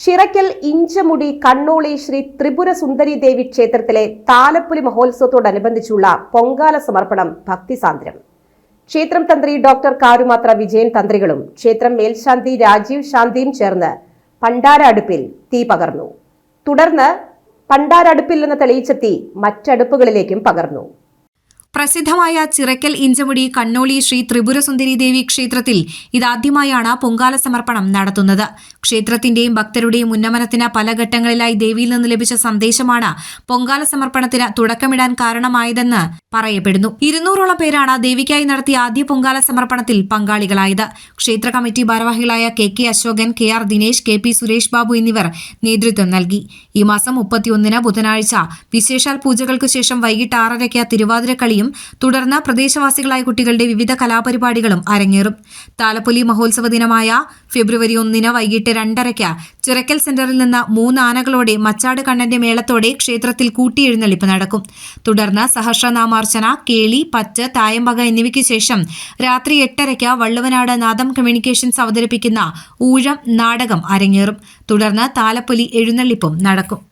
ചിറക്കൽ ഇഞ്ചമുടി കണ്ണോളി ശ്രീ ത്രിപുര സുന്ദരി ദേവി ക്ഷേത്രത്തിലെ താലപ്പുലി മഹോത്സവത്തോടനുബന്ധിച്ചുള്ള പൊങ്കാല സമർപ്പണം ഭക്തിസാന്ദ്രം ക്ഷേത്രം തന്ത്രി ഡോക്ടർ കാരുമാത്ര വിജയൻ തന്ത്രികളും ക്ഷേത്രം മേൽശാന്തി രാജീവ് ശാന്തിയും ചേർന്ന് പണ്ടാരടുപ്പിൽ തീ പകർന്നു. തുടർന്ന് പണ്ടാരടുപ്പിൽ നിന്ന് തെളിയിച്ച തീ മറ്റടുപ്പുകളിലേക്കും പകർന്നു. പ്രസിദ്ധമായ ചിറക്കൽ ഇഞ്ചമുടി കണ്ണോളി ശ്രീ ത്രിപുരസുന്ദരി ദേവി ക്ഷേത്രത്തിൽ ഇതാദ്യമായാണ് പൊങ്കാല സമർപ്പണം നടത്തുന്നത്. ക്ഷേത്രത്തിന്റെയും ഭക്തരുടെയും ഉന്നമനത്തിന് പല ഘട്ടങ്ങളിലായി ദേവിയിൽ നിന്ന് ലഭിച്ച സന്ദേശമാണ് പൊങ്കാല സമർപ്പണത്തിന് തുടക്കമിടാൻ കാരണമായതെന്ന് പറയപ്പെടുന്നു. ഇരുന്നൂറോളം പേരാണ് ദേവിക്കായി നടത്തിയ ആദ്യ പൊങ്കാല സമർപ്പണത്തിൽ പങ്കാളികളായത്. ക്ഷേത്ര കമ്മിറ്റി ഭാരവാഹികളായ K K Ashokan K R Dinesh K P Suresh Babu എന്നിവർ നേതൃത്വം നൽകി. ഈ മാസം മുപ്പത്തിയൊന്നിന് ബുധനാഴ്ച വിശേഷാൽ പൂജകൾക്ക് ശേഷം വൈകിട്ട് ആറരയ്ക്ക് തിരുവാതിരക്കളിയും തുടർന്ന് പ്രദേശവാസികളായ കുട്ടികളുടെ വിവിധ കലാപരിപാടികളും അരങ്ങേറും. താലപ്പൊലി മഹോത്സവ ദിനമായ ഫെബ്രുവരി ഒന്നിന് വൈകിട്ട് രണ്ടരയ്ക്ക് ചിറക്കൽ സെന്ററിൽ നിന്ന് മൂന്ന് ആനകളോടെ മച്ചാട് കണ്ണന്റെ മേളത്തോടെ ക്ഷേത്രത്തിൽ കൂട്ടിയെഴുന്നള്ളിപ്പ് നടക്കും. തുടർന്ന് സഹസ്രനാമാർച്ചന കേളി പച്ച തായമ്പക എന്നിവയ്ക്ക് ശേഷം രാത്രി എട്ടരയ്ക്ക് വള്ളുവനാട് നാദം കമ്മ്യൂണിക്കേഷൻസ് അവതരിപ്പിക്കുന്ന ഊഴം നാടകം അരങ്ങേറും. തുടർന്ന് താലപ്പൊലി എഴുന്നള്ളിപ്പും നടക്കും.